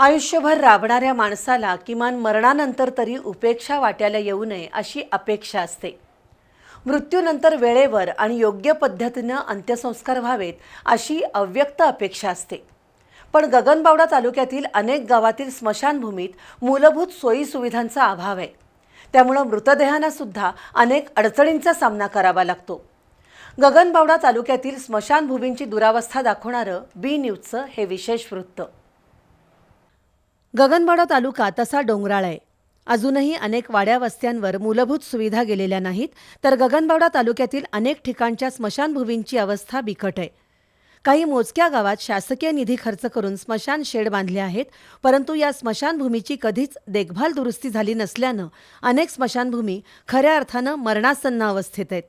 आयुष्यभर राबणाऱ्या माणसाला किमान मरणानंतर तरी उपेक्षा वाट्याला येऊ नये अशी अपेक्षा असते. मृत्यूनंतर वेळेवर आणि योग्य पद्धतीनं अंत्यसंस्कार व्हावेत अशी अव्यक्त अपेक्षा असते. पण गगनबावडा तालुक्यातील अनेक गावातील स्मशानभूमीत मूलभूत सोयीसुविधांचा अभाव आहे. त्यामुळं मृतदेहांना सुद्धा अनेक अडचणींचा सामना करावा लागतो. गगनबावडा तालुक्यातील स्मशानभूमींची दुरावस्था दाखवणारं बी न्यूजचं हे विशेष वृत्त. गगनबाडा तालुका तसा डोंगराळ आहे. अजूनही अनेक वाड्या वस्त्यांवर मूलभूत सुविधा गेलेल्या नाहीत तर गगनबावडा तालुक्यातील अनेक ठिकाणच्या स्मशानभूमींची अवस्था बिकट आहे. काही मोजक्या गावात शासकीय निधी खर्च करून स्मशान शेड बांधले आहेत परंतु या स्मशानभूमीची कधीच देखभाल दुरुस्ती झाली नसल्यानं अनेक स्मशानभूमी खऱ्या अर्थानं मरणासन्न अवस्थेत आहेत.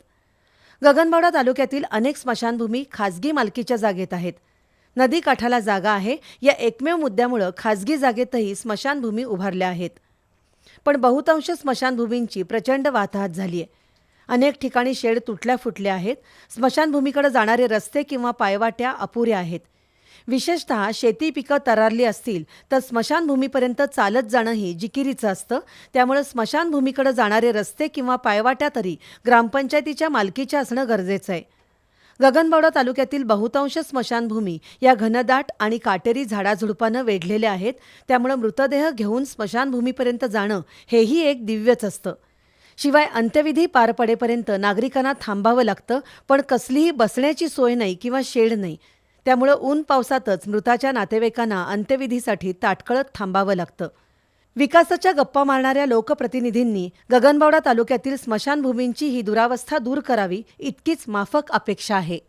गगनबावडा तालुक्यातील अनेक स्मशानभूमी खाजगी मालकीच्या जागेत आहेत नदीकाठाला जागा आहे. या एकमेव मुद्द्यामुळं खाजगी जागेतही स्मशानभूमी उभारल्या आहेत. पण बहुतांश स्मशानभूमींची प्रचंड वाताहत झाली आहे अनेक ठिकाणी शेड तुटल्या फुटल्या आहेत. स्मशानभूमीकडे जाणारे रस्ते किंवा पायवाट्या अपुऱ्या आहेत. विशेषत शेती पिकं तरारली असतील तर स्मशानभूमीपर्यंत चालत जाणंही जिकिरीचं असतं. त्यामुळे स्मशानभूमीकडे जाणारे रस्ते किंवा पायवाट्या तरी ग्रामपंचायतीच्या मालकीच्या असणं गरजेचं आहे. गगनबावडा तालुक्यातील बहुतांश स्मशानभूमी या घनदाट आणि काटेरी झाडाझुडपानं वेढलेल्या आहेत. त्यामुळे मृतदेह घेऊन स्मशानभूमीपर्यंत जाणं हेही एक दिव्यच असतं. शिवाय अंत्यविधी पार पडेपर्यंत नागरिकांना थांबावं लागतं पण कसलीही बसण्याची सोय नाही किंवा शेड नाही. त्यामुळं ऊन पावसातच मृताच्या नातेवाईकांना अंत्यविधीसाठी ताटकळत थांबावं लागतं. विकासाच्या गप्पा मारणाऱ्या लोकप्रतिनिधींनी गगनबावडा तालुक्यातील स्मशानभूमींची ही दुरावस्था दूर करावी इतकीच माफक अपेक्षा आहे.